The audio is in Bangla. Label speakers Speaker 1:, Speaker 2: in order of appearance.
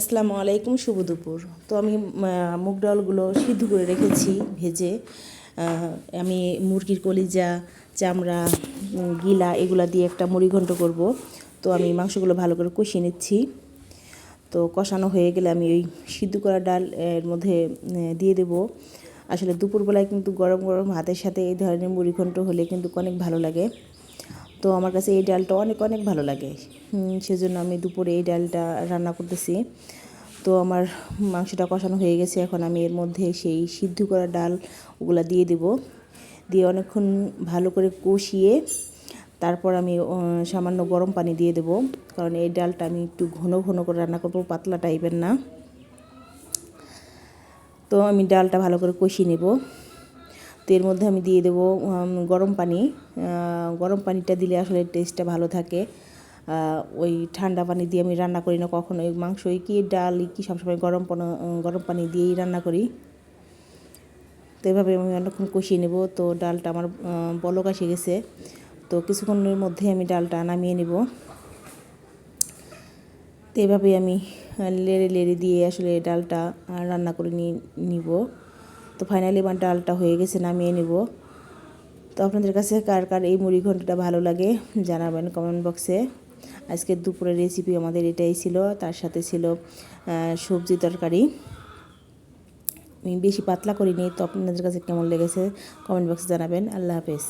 Speaker 1: আসসালামু আলাইকুম, শুভ দুপুর। তো আমি মুগ ডালগুলো সিদ্ধ করে রেখেছি ভেজে। আমি মুরগির কলিজা, চামড়া গিলা এগুলা দিয়ে একটা মুড়ি ঘন্ট করব। তো আমি মাংসগুলো ভালো করে কষিয়ে নিচ্ছি। তো কষানো হয়ে গেলে আমি ওই সিদ্ধ করা ডাল, এর মধ্যে দিয়ে দেব। আসলে দুপুরবেলায় কিন্তু গরম গরম হাতের সাথে এই ধরনের মুড়ি ঘন্ট হলে কিন্তু অনেক ভালো লাগে। তো আমার কাছে এই ডালটা অনেক অনেক ভালো লাগে। সেজন্য আমি দুপুরে এই ডালটা রান্না করতেছি। তো আমার মাংসটা কষানো হয়ে গেছে, এখন আমি এর মধ্যে সেই সিদ্ধ করা ডাল ওগুলা দিয়ে দেব। দিয়ে অনেকক্ষণ ভালো করে কষিয়ে তারপর আমি সামান্য গরম পানি দিয়ে দেব। কারণ এই ডালটা আমি একটু ঘন ঘন করে রান্না করব, পাতলা টাইপের না। তো আমি ডালটা ভালো করে কষিয়ে নেব। তো এর মধ্যে আমি দিয়ে দেবো গরম পানি। গরম পানিটা দিলে আসলে টেস্টটা ভালো থাকে। ওই ঠান্ডা পানি দিয়ে আমি রান্না করি না কখনো। ওই মাংসই কি ডাল কি সবসময় গরম গরম পানি দিয়েই রান্না করি। তো এভাবে আমি অনেকক্ষণ কষিয়ে নেব। তো ডালটা আমার বলক এসে গেছে। তো কিছুক্ষণের মধ্যে আমি ডালটা নামিয়ে নেব। তো এভাবেই আমি লেড়ে লেড়ে দিয়ে আসলে ডালটা রান্না করে নিয়ে নিব। তো ফাইনালি আমার ডালটা হয়ে গেছে, নামিয়ে নেব। তো আপনাদের কাছে কার কার এই মুড়ি ঘন্টটা ভালো লাগে জানাবেন কমেন্ট বক্সে আজকে দুপুরের রেসিপি আমাদের এটাই ছিল, তার সাথে ছিল সবজি তরকারি। আমি বেশি পাতলা করিনি, তো আপনাদের কাছে কেমন লেগেছে কমেন্ট বক্সে জানাবেন। আল্লাহ হাফেজ।